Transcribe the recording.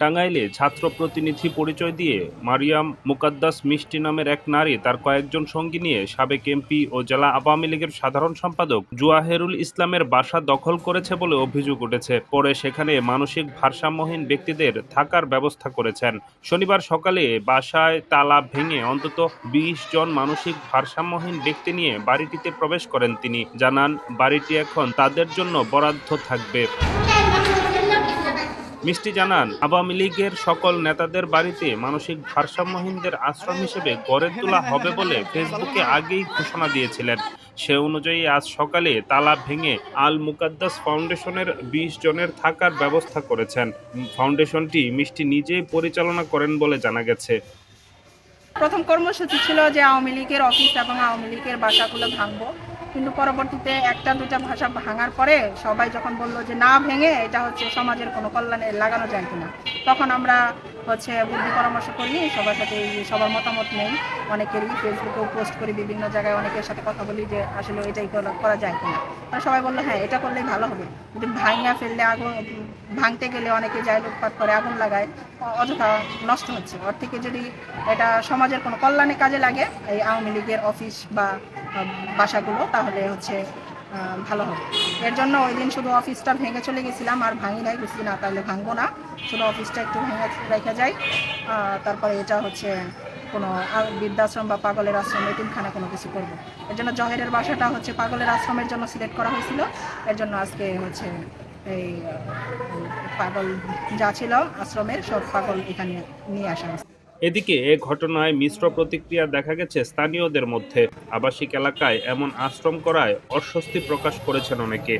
টাঙ্গাইলে ছাত্র প্রতিনিধি পরিচয় দিয়ে মারিয়াম মুকাদ্দাস মিষ্টি নামের এক নারী, তার কয়েকজন সঙ্গী নিয়ে সাবেক এমপি ও জেলা আওয়ামী লীগের সাধারণ সম্পাদক জুয়াহেরুল ইসলামের বাসা দখল করেছে বলে অভিযোগ উঠেছে। পরে সেখানে মানসিক ভারসাম্যহীন ব্যক্তিদের থাকার ব্যবস্থা করেছেন। শনিবার সকালে বাসায় তালা ভেঙে অন্তত বিশ জন মানসিক ভারসাম্যহীন ব্যক্তি নিয়ে বাড়িটিতে প্রবেশ করেন তিনি। জানান, বাড়িটি এখন তাদের জন্য বরাদ্দ থাকবে। মিষ্টি জানান, আওয়ামী লীগের সকল নেতাদের বাড়িতে মানসিক ভারসাম্যহীনদের আশ্রম হিসেবে গড়ে তোলা হবে বলে ফেসবুকে আগেই ঘোষণা দিয়েছিলেন। সে অনুযায়ী আজ সকালে তালা ভেঙে আল মুকাদ্দাস ফাউন্ডেশনের বিশ জনের থাকার ব্যবস্থা করেছেন। ফাউন্ডেশনটি মিষ্টি নিজেই পরিচালনা করেন বলে জানা গেছে। প্রথম কর্মসূচি ছিল যে আওয়ামী লীগের অফিস এবং আওয়ামী লীগের বাসাগুলো ভাঙবো। কিন্তু পরবর্তীতে একটা দুটা ভাষা ভাঙার পরে সবাই যখন বলল যে না ভেঙে, এটা হচ্ছে সমাজের কোনো কল্যাণে লাগানো যায় কিনা, তখন আমরা হচ্ছে বুদ্ধি পরামর্শ করি, সবার সাথে সবার মতামত নেই। অনেকেরই ফেসবুকেও পোস্ট করি, বিভিন্ন জায়গায় অনেকের সাথে কথা বলি যে আসলে এটাই করা- যায় কিনা। তারা সবাই বলল হ্যাঁ এটা করলেই ভালো হবে। যদি ভাঙা ফেললে আগুন, ভাঙতে গেলে অনেকে যায় লুটপাট করে, আগুন লাগায়, অযথা নষ্ট হচ্ছে। ওর থেকে যদি এটা সমাজের কোনো কল্যাণে কাজে লাগে, এই আওয়ামী লীগের অফিস বা বাসাগুলো, তাহলে হচ্ছে ভালো হবে। এর জন্য ওই দিন শুধু অফিসটা ভেঙে চলে গেছিলাম, আর ভাঙি নাই বুঝছি না তাহলে ভাঙবো না। শুধু অফিসটা একটু ভেঙে রেখে যাই। তারপরে এটা হচ্ছে কোনো বৃদ্ধাশ্রম বা পাগলের আশ্রম, এতিমখানা কোনো কিছু করব। এর জন্য জহেরের বাসাটা হচ্ছে পাগলের আশ্রমের জন্য সিলেক্ট করা হয়েছিল। এর জন্য আজকে হচ্ছে এই পাগল যা ছিল আশ্রমের, সব পাগল এখানে নিয়ে আসা হয়েছে। এদিকে এ ঘটনায় মিশ্র প্রতিক্রিয়া দেখা গেছে স্থানীয়দের মধ্যে। আবাসিক এলাকায় এমন আশ্রম করায় অস্বস্তি প্রকাশ করেছেন অনেকে।